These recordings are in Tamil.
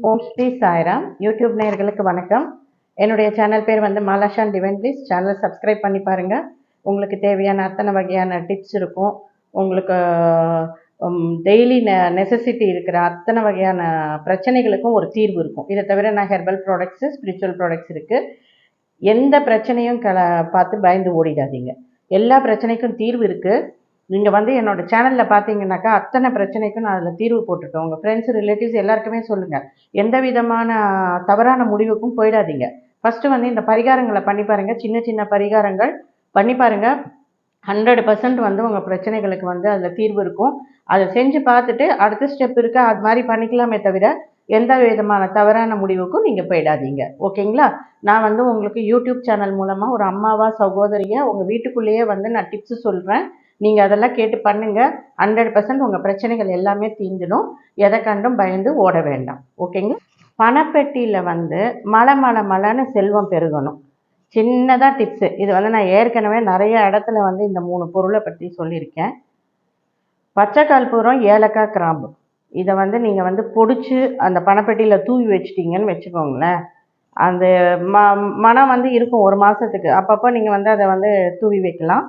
ஓம் ஸ்ரீ சாய்ராம் யூடியூப் நேயர்களுக்கு வணக்கம். என்னுடைய சேனல் பேர் வந்து மாலாஷான் டிவைன் ப்ளீஸ். சேனல் சப்ஸ்கிரைப் பண்ணி பாருங்கள் உங்களுக்கு தேவையான அத்தனை வகையான டிப்ஸ் இருக்கும். உங்களுக்கு டெய்லி நெ நெசசிட்டி இருக்கிற அத்தனை வகையான பிரச்சனைகளுக்கும் ஒரு தீர்வு இருக்கும். இதை தவிர நான் ஹெர்பல் ப்ராடக்ட்ஸு ஸ்பிரிச்சுவல் ப்ராடக்ட்ஸ் இருக்குது எந்த பிரச்சனையும் க பார்த்து பயந்து ஓடிடாதீங்க. எல்லா பிரச்சனைக்கும் தீர்வு இருக்குது நீங்கள் வந்து என்னோடய சேனலில் பார்த்தீங்கன்னாக்கா அத்தனை பிரச்சனைக்கும் நான் அதில் தீர்வு போட்டிருக்கேன் உங்கள் ஃப்ரெண்ட்ஸ் ரிலேட்டிவ்ஸ் எல்லாருக்குமே சொல்லுங்கள் எந்த விதமான தவறான முடிவுக்கும் போயிடாதீங்க. ஃபஸ்ட்டு வந்து இந்த பரிகாரங்களை பண்ணி பாருங்கள் சின்ன சின்ன பரிகாரங்கள் பண்ணி பாருங்கள் ஹண்ட்ரட் பர்சன்ட் வந்து உங்கள் பிரச்சனைகளுக்கு வந்து அதில் தீர்வு இருக்கும். அதை செஞ்சு பார்த்துட்டு அடுத்த ஸ்டெப் இருக்கா? அது மாதிரி பண்ணிக்கலாமே தவிர எந்த விதமான தவறான முடிவுக்கும் நீங்கள் போயிடாதீங்க. ஓகேங்களா? நான் வந்து உங்களுக்கு யூடியூப் சேனல் மூலமாக ஒரு அம்மாவா சகோதரியாக உங்கள் வீட்டுக்குள்ளேயே வந்து நான் டிப்ஸு சொல்கிறேன் நீங்கள் அதெல்லாம் கேட்டு பண்ணுங்கள் ஹண்ட்ரட் பர்சன்ட் உங்கள் பிரச்சனைகள் எல்லாமே தீந்துடும் எதை கண்டும் பயந்து ஓட வேண்டாம். ஓகேங்க பணப்பெட்டியில் வந்து மலை மலை மலைன்னு செல்வம் பெருகணும். சின்னதாக டிப்ஸு இது வந்து நான் ஏற்கனவே நிறைய இடத்துல வந்து இந்த மூணு பொருளை பற்றி சொல்லியிருக்கேன். பச்சை கற்பூரம் ஏலக்காய் கிராம்பு. இதை வந்து நீங்கள் வந்து பொடிச்சு அந்த பணப்பெட்டியில் தூவி வச்சிட்டிங்கன்னு வச்சுக்கோங்களேன். அந்த ம மனம் வந்து இருக்கும் ஒரு மாதத்துக்கு அப்பப்போ நீங்கள் வந்து அதை வந்து தூவி வைக்கலாம்.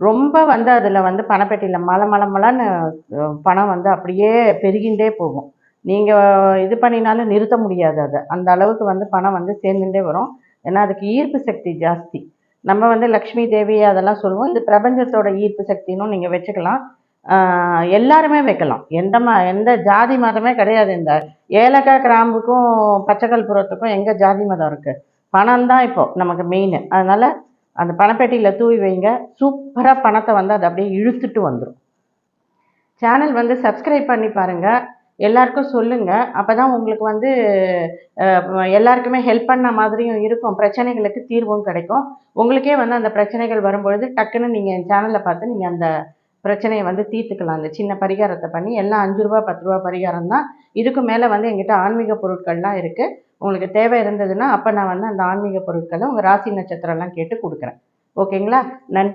ரொம்ப வந்து அதில் வந்து பணப்பெட்டியில் மலை மலை மலைன்னு பணம் வந்து அப்படியே பெருகின்றே போகும். நீங்கள் இது பண்ணினாலும் நிறுத்த முடியாது அதை. அந்த அளவுக்கு வந்து பணம் வந்து சேர்ந்துட்டே வரும். ஏன்னா அதுக்கு ஈர்ப்பு சக்தி ஜாஸ்தி. நம்ம வந்து லக்ஷ்மி தேவி அதெல்லாம் சொல்லுவோம். இது பிரபஞ்சத்தோட ஈர்ப்பு சக்தின்னு நீங்கள் வச்சுக்கலாம். எல்லாருமே வைக்கலாம். எந்த ம எந்த ஜாதி மதமே கிடையாது இந்த ஏலக்காய் கிராம்புக்கும் பச்சைக்கல்புரத்துக்கும் எங்கே ஜாதி மதம் இருக்குது பணம் தான் இப்போது நமக்கு மெயின் அதனால் அந்த பணப்பெட்டியில் தூவி வைங்க. சூப்பராக பணத்தை வந்து அதை அப்படியே இழுத்துட்டு வந்துடும் சேனல் வந்து சப்ஸ்கிரைப் பண்ணி பாருங்கள் எல்லாருக்கும் சொல்லுங்கள் அப்போ தான் உங்களுக்கு வந்து எல்லாருக்குமே ஹெல்ப் பண்ண மாதிரியும் இருக்கும். பிரச்சனைகளுக்கு தீர்வும் கிடைக்கும். உங்களுக்கே வந்து அந்த பிரச்சனைகள் வரும்பொழுது டக்குன்னு நீங்கள் என் சேனலில் பார்த்து நீங்கள் அந்த பிரச்சனையை வந்து தீர்த்துக்கலாம். இந்த சின்ன பரிகாரத்தை பண்ணி எல்லாம் அஞ்சு ரூபா பத்து ரூபா பரிகாரம் தான். இதுக்கு மேலே வந்து எங்கிட்ட ஆன்மீக பொருட்கள்லாம் இருக்குது உங்களுக்கு தேவை இருந்ததுன்னா அப்போ நான் வந்து அந்த ஆன்மீக பொருட்களை உங்கள் ராசி நட்சத்திரம்லாம் கேட்டு கொடுக்குறேன். ஓகேங்களா? நன்றி.